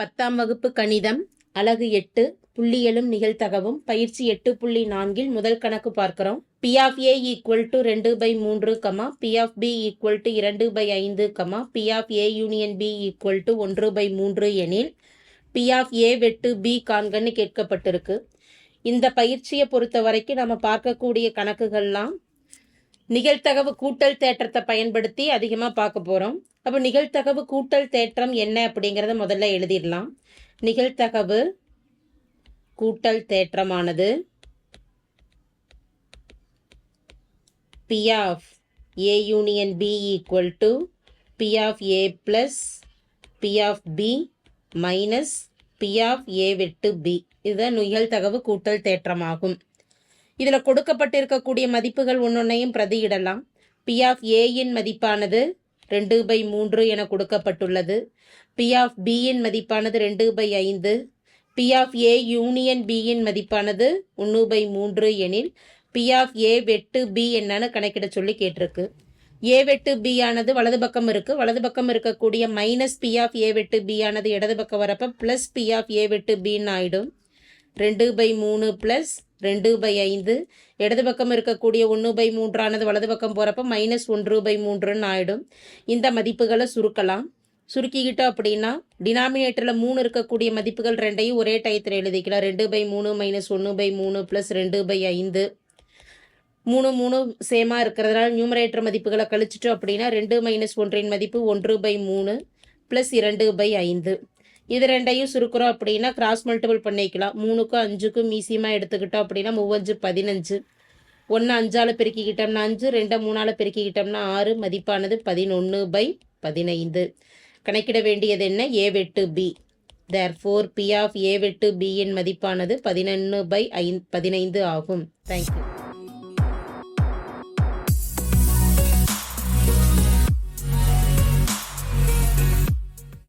பத்தாம் வகுப்பு கணிதம் அலகு எட்டு புள்ளியலும் நிகழ்தகவும் பயிற்சி எட்டு புள்ளி நான்கில் முதல் கணக்கு பார்க்கிறோம். P of A equal to ரெண்டு பை மூன்று comma P of B equal to இரண்டு பை ஐந்து comma P of A union B equal to ஒன்று பை மூன்று எனில் பி ஆஃப் ஏ வெட்டு பி காண்கன்னு கேட்கப்பட்டிருக்கு. இந்த பயிற்சியை பொறுத்த வரைக்கும் நம்ம பார்க்கக்கூடிய கணக்குகள்லாம் நிகழ்தகவு கூட்டல் தேற்றத்தை பயன்படுத்தி அதிகமாக பார்க்க போகிறோம் அப்போ நிகழ்த்தகவு கூட்டல் தேற்றம் என்ன அப்படிங்கிறத முதல்ல எழுதிடலாம். நிகழ்த்தகவு கூட்டல் தேற்றமானது P of A union B equal to P of A plus P of B minus P of A வெட்டு பி இதுதான் நிகழ்த்தகவு கூட்டல் தேற்றமாகும். இதில் கொடுக்கப்பட்டிருக்கக்கூடிய மதிப்புகள் ஒன்றொன்னையும் பிரதியிடலாம். பி ஆஃப் ஏயின் மதிப்பானது ரெண்டு பை மூன்று என கொடுக்கப்பட்டுள்ளது. பி ஆஃப் பியின் மதிப்பானது ரெண்டு பை ஐந்து. பி ஆஃப் ஏ யூனியன் பியின் மதிப்பானது ஒன்று பை மூன்று எனில் பி ஆஃப் ஏ வெட்டு பி என்னன்னு கணக்கிட சொல்லி கேட்டிருக்கு. ஏ வெட்டு பி ஆனது வலது பக்கம் இருக்கு. வலது பக்கம் இருக்கக்கூடிய மைனஸ் பி ஆஃப் ஏ வெட்டு பி ஆனது இடது பக்கம் வரப்ப ப்ளஸ் பி ஆஃப் ஏ வெட்டு பின்னு ஆயிடும். ரெண்டு பை மூணு ப்ளஸ் ரெண்டு பை ஐந்து. இடது பக்கம் இருக்கக்கூடிய ஒன்று பை மூன்றானது வலது பக்கம் போகிறப்ப மைனஸ் ஒன்று பை மூன்றுன்னு ஆகிடும் இந்த மதிப்புகளை சுருக்கலாம். சுருக்கிக்கிட்டோம் அப்படின்னா டினாமினேட்டரில் மூணு இருக்கக்கூடிய மதிப்புகள் ரெண்டையும் ஒரே டயத்தில் எழுதிக்கலாம். ரெண்டு பை மூணு மைனஸ் ஒன்று பை மூணு ப்ளஸ் ரெண்டு பை ஐந்து. மூணு மூணு சேமாக இருக்கிறதுனால நியூமரேட்டர் மதிப்புகளை கழிச்சிட்டோம் அப்படின்னா ரெண்டு மைனஸ் ஒன்றின் மதிப்பு ஒன்று பை மூணு ப்ளஸ் இரண்டு பை ஐந்து. இது ரெண்டையும் சுருக்குறோம் அப்படின்னா கிராஸ் மல்டிபிள் பண்ணிக்கலாம். மூணுக்கும் அஞ்சுக்கும் மீசியமாக எடுத்துக்கிட்டோம் அப்படின்னா மூவஞ்சு பதினஞ்சு. ஒன்று அஞ்சால் பெருக்கிக்கிட்டோம்னா அஞ்சு ரெண்டை மூணால் பெருக்கிக்கிட்டோம்னா ஆறு மதிப்பானது பதினொன்று பை பதினைந்து. கணக்கிட வேண்டியது என்ன? ஏ வெட்டு B therefore P of A ஏ வெட்டு பியின் மதிப்பானது பதினொன்று பை ஐ பதினைந்து ஆகும். தேங்க்யூ